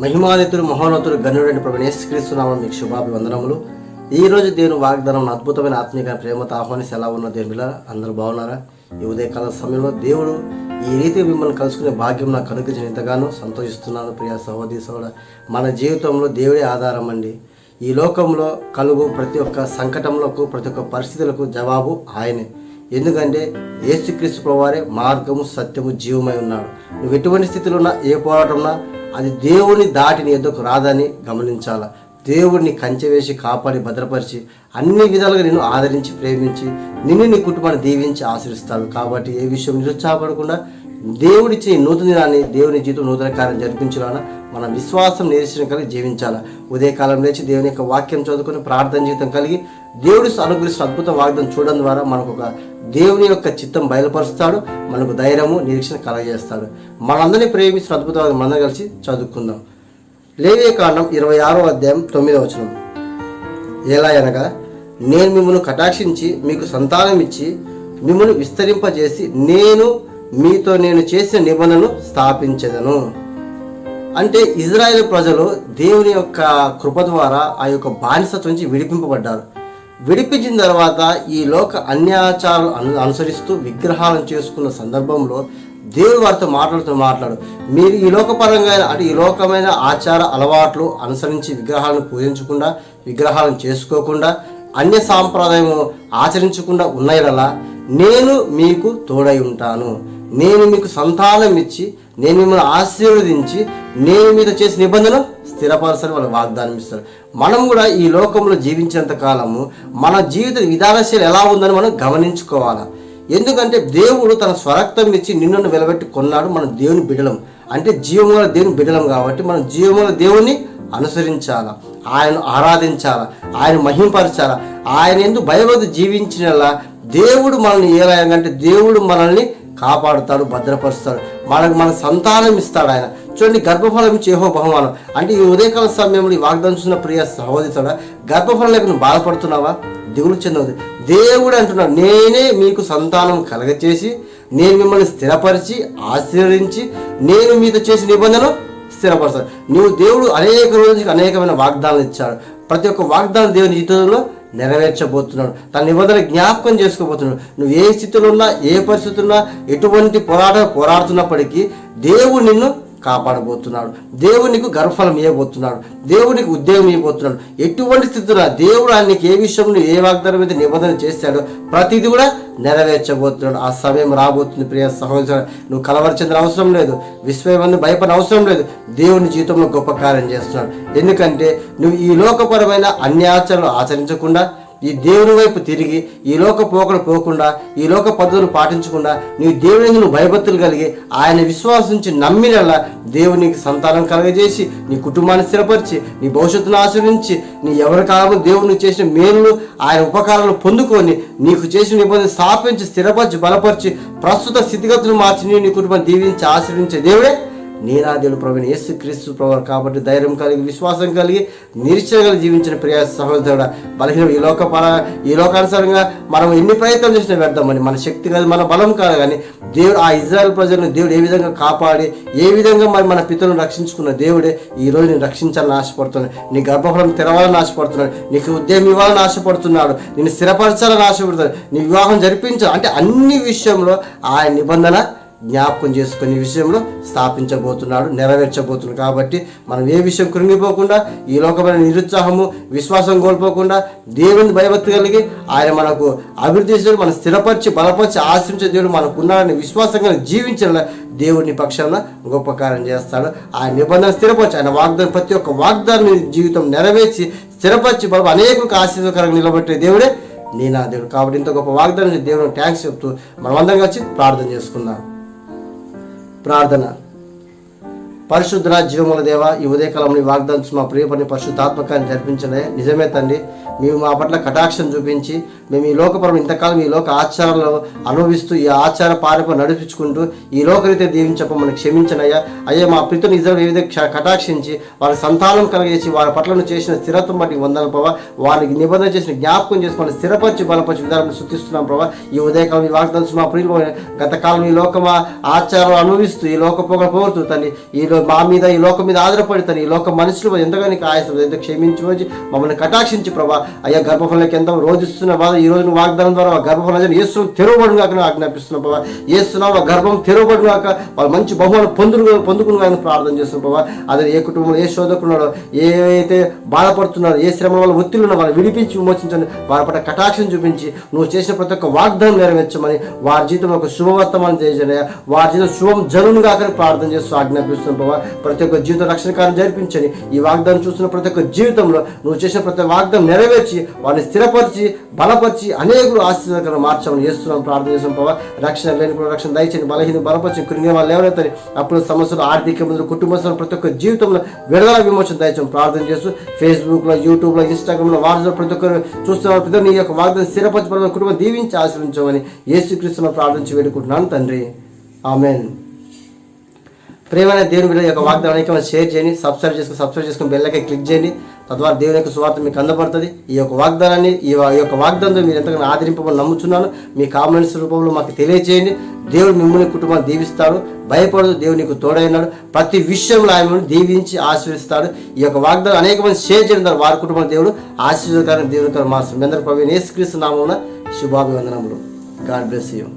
మహిమాదితుడు మహోన్నతుడు గణుడైన ప్రభు యేసుక్రీస్తునామం మీకు శుభాభివందనములు. ఈ రోజు దేవుని వాగ్దానం అద్భుతమైన ఆత్మీయ ప్రేమతో ఆహ్వానిస్తే ఎలా ఉన్న దేవుని అందరూ బాగున్నారా? ఈ ఉదయకాల సమయంలో దేవుడు ఈ రీతి మిమ్మల్ని కలుసుకునే భాగ్యం నాకు కలుగుచిన ఎంతగానో సంతోషిస్తున్నాను. ప్రియ సహోదరి సోడ మన జీవితంలో దేవుడే ఆధారం అండి. ఈ లోకంలో కలుగు ప్రతి ఒక్క సంకటంలోకి ప్రతి ఒక్క పరిస్థితులకు జవాబు ఆయనే. ఎందుకంటే ఏసుక్రీస్తు ప్రభువారే మార్గము సత్యము జీవమై ఉన్నాడు. నువ్వు ఎటువంటి స్థితిలో ఉన్నా ఏ పోరాటం ఉన్నా అది దేవుని దాటిని ఎందుకు రాదని గమనించాల? దేవుడిని కంచె వేసి కాపాడి భద్రపరిచి అన్ని విధాలుగా నిన్ను ఆదరించి ప్రేమించి నిన్ను నీ కుటుంబాన్ని దీవించి ఆశ్రయిస్తాడు కాబట్టి ఏ విషయం నిరుత్సాహపడకుండా దేవుడిచ్చి నూతన దినాన్ని దేవుని జీవితం నూతన కార్యం జరిపించాలన్నా మన విశ్వాసం నిరీక్షణ కలిగి జీవించాలా. ఉదయకాలం లేచి దేవుని యొక్క వాక్యం చదువుకొని ప్రార్థన జీవితం కలిగి దేవుడి అనుగ్రహిస్తున్న అద్భుత వాగ్దం చూడడం ద్వారా మనకు ఒక దేవుని యొక్క చిత్తం బయలుపరుస్తాడు మనకు ధైర్యము నిరీక్షణ కలగజేస్తాడు. మనందరినీ ప్రేమిస్తున్న అద్భుతమైన మనందరం కలిసి చదువుకుందాం. లేవే కాండం ఇరవై ఆరో అధ్యాయం తొమ్మిదో వచనం. ఎలా అనగా నేను మిమ్మల్ని కటాక్షించి మీకు సంతానం ఇచ్చి మిమ్మల్ని విస్తరింపజేసి నేను మీతో నేను చేసిన నిబంధనను స్థాపించదను. అంటే ఇజ్రాయెల్ ప్రజలు దేవుని యొక్క కృప ద్వారా ఆ యొక్క బానిసత్వం నుంచి విడిపింపబడ్డారు. విడిపించిన తర్వాత ఈ లోక అన్యాచారాలు అను అనుసరిస్తూ విగ్రహాలను చేసుకున్న సందర్భంలో దేవుడు వారితో మాట్లాడుతూ మాట్లాడు మీరు ఈ లోకపరంగా అంటే ఈ లోకమైన ఆచార అలవాట్లు అనుసరించి విగ్రహాలను పూజించకుండా విగ్రహాలను చేసుకోకుండా అన్య సాంప్రదాయము ఆచరించకుండా ఉన్నాయనలా నేను మీకు తోడై ఉంటాను. నేను మీకు సంతానం ఇచ్చి నేను మిమ్మల్ని ఆశీర్వదించి నేను మీతో చేసిన నిబంధన స్థిరపరచని వాళ్ళకి వాగ్దానం ఇస్తారు. మనం కూడా ఈ లోకంలో జీవించేంత కాలము మన జీవిత విధానశీల ఎలా ఉందని మనం గమనించుకోవాలి. ఎందుకంటే దేవుడు తన స్వరక్తం ఇచ్చి నిన్ను వెలబెట్టి కొన్నాడు మన దేవుని బిడలం. అంటే జీవముల దేవుని బిడలం కాబట్టి మనం జీవముల దేవుని అనుసరించాలా. ఆయన ఆరాధించాలా. ఆయన మహింపరచాలా. ఆయన ఎందుకు భయభక్తి జీవించినలా దేవుడు మనల్ని ఏలాయంటే దేవుడు మనల్ని కాపాడుతాడు భద్రపరుస్తాడు. మనకు మన సంతానం ఇస్తాడు ఆయన. చూడండి గర్భఫలం చేహో బహుమానం. అంటే ఈ ఉదయకాల సమయంలో ఈ వాగ్దానం చూసిన ప్రియ సహోదరుడా గర్భఫలం లేక నువ్వు బాధపడుతున్నావా? దిగులు చెందవద్దు. దేవుడు అంటున్నాడు నేనే మీకు సంతానం కలగచేసి నేను మిమ్మల్ని స్థిరపరిచి ఆశీర్వదించి నేను మీతో చేసిన నిబంధన స్థిరపరుస్తాను. నువ్వు దేవుడు అనేక రోజులకి అనేకమైన వాగ్దానాలు ఇచ్చాడు. ప్రతి ఒక్క వాగ్దానం దేవుని జీవితంలో నెరవేర్చబోతున్నాడు. తన నిబంధన జ్ఞాపకం చేసుకోబోతున్నాడు. నువ్వు ఏ స్థితిలో ఉన్నా ఏ పరిస్థితుల్లో ఉన్నా ఎటువంటి పోరాటం పోరాడుతున్నప్పటికీ దేవుడు నిన్ను కాపాడబోతున్నాడు. దేవునికి నీకు గర్భఫలం ఇవ్వబోతున్నాడు. దేవునికి ఉద్యోగం ఇవ్వబోతున్నాడు. ఎటువంటి స్థితిలో దేవుడు ఆయనకి ఏ విషయంలో ఏ వాగ్దానం మీద నిబంధన చేశాడో ప్రతిదీ కూడా నెరవేర్చబోతున్నాడు. ఆ సమయం రాబోతుంది ప్రియ సహోదరు నువ్వు కలవరచిన అవసరం లేదు. విశ్వమందు భయపడిన అవసరం లేదు. దేవుని జీవితంలో గొప్ప కార్యం చేస్తున్నాడు. ఎందుకంటే నువ్వు ఈ లోకపరమైన అన్యాచరణలు ఆచరించకుండా ఈ దేవుని వైపు తిరిగి ఈ లోక పోకలు పోకుండా ఈ లోక పద్ధతులు పాటించకుండా నీ దేవుని నువ్వు భయభక్తులు కలిగి ఆయన విశ్వాసించి నుంచి నమ్మినలా దేవునికి సంతానం కలగజేసి నీ కుటుంబాన్ని స్థిరపరిచి నీ భవిష్యత్తును ఆశ్రయించి నీ ఎవరి కాలము దేవుని చేసిన మేలు ఆయన ఉపకారాలు పొందుకొని నీకు చేసిన నిబంధన స్థాపించి స్థిరపరిచి బలపరిచి ప్రస్తుత స్థితిగతులు మార్చి నీ- నీ కుటుంబాన్ని దీవించి ఆశ్రయించే దేవుడే నీనాదేవుడు ప్రవీణ యేసు క్రీస్తు ప్రభు కాబట్టి ధైర్యం కలిగి విశ్వాసం కలిగి నిరీక్షణగా జీవించిన ప్రియ సహోదరుడు బలహీన ఈ లోక పర ఈ లోకానుసారంగా మనం ఎన్ని ప్రయత్నం చేసినా వ్యర్థమని మన శక్తి కాదు మన బలం కాదు కానీ దేవుడు ఆ ఇజ్రాయల్ ప్రజలను దేవుడు ఏ విధంగా కాపాడి ఏ విధంగా మరి మన పితలను రక్షించుకున్న దేవుడే ఈ రోజు నేను రక్షించాలని ఆశపడుతున్నాడు. నీ గర్భఫలం తెరవాలని ఆశపడుతున్నాడు. నీకు ఉద్యమం ఇవ్వాలని ఆశపడుతున్నాడు. నేను స్థిరపరచాలని ఆశపడుతున్నాడు. నీ వివాహం జరిపించాలి. అంటే అన్ని విషయంలో ఆ నిబంధన జ్ఞాపకం చేసుకునే విషయంలో స్థాపించబోతున్నాడు నెరవేర్చబోతున్నాడు. కాబట్టి మనం ఏ విషయం కృంగిపోకుండా ఈ లోకమైన నిరుత్సాహము విశ్వాసం కోల్పోకుండా దేవుని భయభక్తి కలిగి ఆయన మనకు అభివృద్ధి చేసిన మనం స్థిరపరిచి బలపరిచి ఆశ్రయించే దేవుడు మనకు ఉన్నాడని విశ్వాసంగా జీవించిన దేవుని పక్షాన గొప్ప కార్యం చేస్తాడు. ఆయన నిబంధన స్థిరపరిచి ఆయన వాగ్దానం ప్రతి ఒక్క వాగ్దాన్ని జీవితం నెరవేర్చి స్థిరపరిచి బలం అనేకులకు ఆశీర్వకరంగా నిలబెట్టే దేవుడే నేనా దేవుడు. కాబట్టి ఇంత గొప్ప వాగ్దానం దేవుడు దేవుని ట్యాంక్స్ చెప్తూ అందరం వచ్చి ప్రార్థన చేసుకుందాం. ప్రార్థన. పరిశుద్ధ జీవముల దేవ ఈ ఉదయకాలంలో ఈ వాగ్దానం మా ప్రియపని పరిశుద్ధాత్మకాన్ని జరిపించలే. నిజమే తండ్రి మేము మా పట్ల కటాక్షం చూపించి మేము ఈ లోకపరం ఇంతకాలం ఈ లోక ఆచారాలు అనుభవిస్తూ ఈ ఆచార పారప నడిపించుకుంటూ ఈ లోకరీతే దీవించప్ప మనకు క్షమించనయ్యా. అయ్యా మా ప్రీతుని ఇద్దరు వివిధ క్ష- కటాక్షించి వారి సంతానం కలిగేసి వారి పట్లను చేసిన స్థిరత్వం బట్టి వందలు ప్రభావ వారికి నిబంధన చేసిన జ్ఞాపకం చేసుకుని స్థిరపరిచి బలపరిచి విధానం శుద్ధిస్తున్నాం ప్రభావ ఈ ఉదయకాలం ఈ వాగ్దానం మా ప్రియులు గత కాలం ఈ లోక ఆచారం అనుభవిస్తూ ఈ లోక పొగ పోరుతూ తల్లి ఈ లో- మా మీద ఈ లోకం మీద ఆధారపడి తను ఈ లోక మనుషులు ఎంతగానో ఆయాసం ఎంత క్షమించి మమ్మల్ని కటాక్షించి ప్రభా. అయ్యా గర్భఫలంకి ఎంత రోధిస్తున్న బాధ ఈ రోజు వాగ్దానం ద్వారా గర్భఫలం ఏసు తెరవబడు కాక నువ్వు ఆజ్ఞాపిస్తున్నావు ఏస్తున్నావు ఆ గర్భం తెరవబడు కాక వాళ్ళు మంచి బహుమానం పొందుకు పొందుకుని కానీ ప్రార్థన చేస్తున్నావు బాబా అదే ఏ కుటుంబంలో ఏ శోధకున్నాడో ఏవైతే బాధపడుతున్నారో ఏ శ్రమ వల్ల ఒత్తిడి ఉన్న వాళ్ళు విడిపించి విమోచించండి. వారి పట్ల కటాక్షం చూపించి నువ్వు చేసిన ప్రతి ఒక్క వాగ్దానం నెరవేర్చమని వారి జీవితంలో ఒక శుభవర్తమానం చేయండి వారి జీవితం శుభం జరును కాకని ప్రార్థన చేస్తూ ఆజ్ఞాపిస్తున్నాం బాబా ప్రతి ఒక్క జీవిత రక్షణ కార్యం జరిపించని ఈ వాగ్దానం చూస్తున్న ప్రతి ఒక్క జీవితంలో నువ్వు చేసిన ప్రతి వాగ్దానం నెరవేర్చి వారిని స్థిరపరిచి బలపరిచి అనేకులు ఆశీర్వాదకరం మార్చమని చేస్తున్నాం ప్రార్థన చేస్తున్నాం ప్రభావ రక్షణ లేని కూడా రక్షణ దయచేసి బలహీన బలపరిచి కృంగే వాళ్ళు ఎవరైతే అప్పుడు సమస్యలు ఆర్థిక ఇబ్బందులు కుటుంబ సమస్యలు ప్రతి ఒక్క జీవితంలో విడుదల విమోచన దయచేసి ప్రార్థన చేస్తూ ఫేస్బుక్లో యూట్యూబ్లో ఇన్స్టాగ్రామ్లో వాట్సాప్ ప్రతి ఒక్కరు చూస్తున్న ప్రతి నీ యొక్క వాగ్దాన్ని స్థిరపరిచి కుటుంబం దీవించి ఆశ్రయించమని యేసుక్రీస్తును ప్రార్థించి వేడుకుంటున్నాను తండ్రి. ఆమెన్. ప్రేమైన దేవుని బిడ్డ యొక్క వాగ్దానానికి మనం షేర్ చేయండి సబ్స్క్రైబ్ చేసుకుని సబ్స్క్రైబ్ చేసుకుని బెల్లకి క్లిక్ చేయండి. తద్వారా దేవుని యొక్క సువార్త మీకు అందబడుతుంది ఈ యొక్క వాగ్దానాన్ని ఈ యొక్క వాగ్దానంతో మీరు ఎంతగానో ఆదరింపమని నమ్ముతున్నాను మీ కామెంట్స్ రూపంలో మాకు తెలియజేయండి దేవుడు మిమ్మల్ని కుటుంబాన్ని దీవిస్తాడు. భయపడదు దేవుడు నీకు తోడైనాడు. ప్రతి విషయంలో ఆయన మిమ్మల్ని దీవించి ఆశీర్విస్తాడు ఈ యొక్క వాగ్దానం అనేక మంది షేర్ చేయడం వారి కుటుంబం దేవుడు ఆశీర్వదకరం దేవుడు మా సుమేంద్ర ప్రవీణ్ ఏసుక్రీస్తు నామమున శుభాభివందనములు. God bless you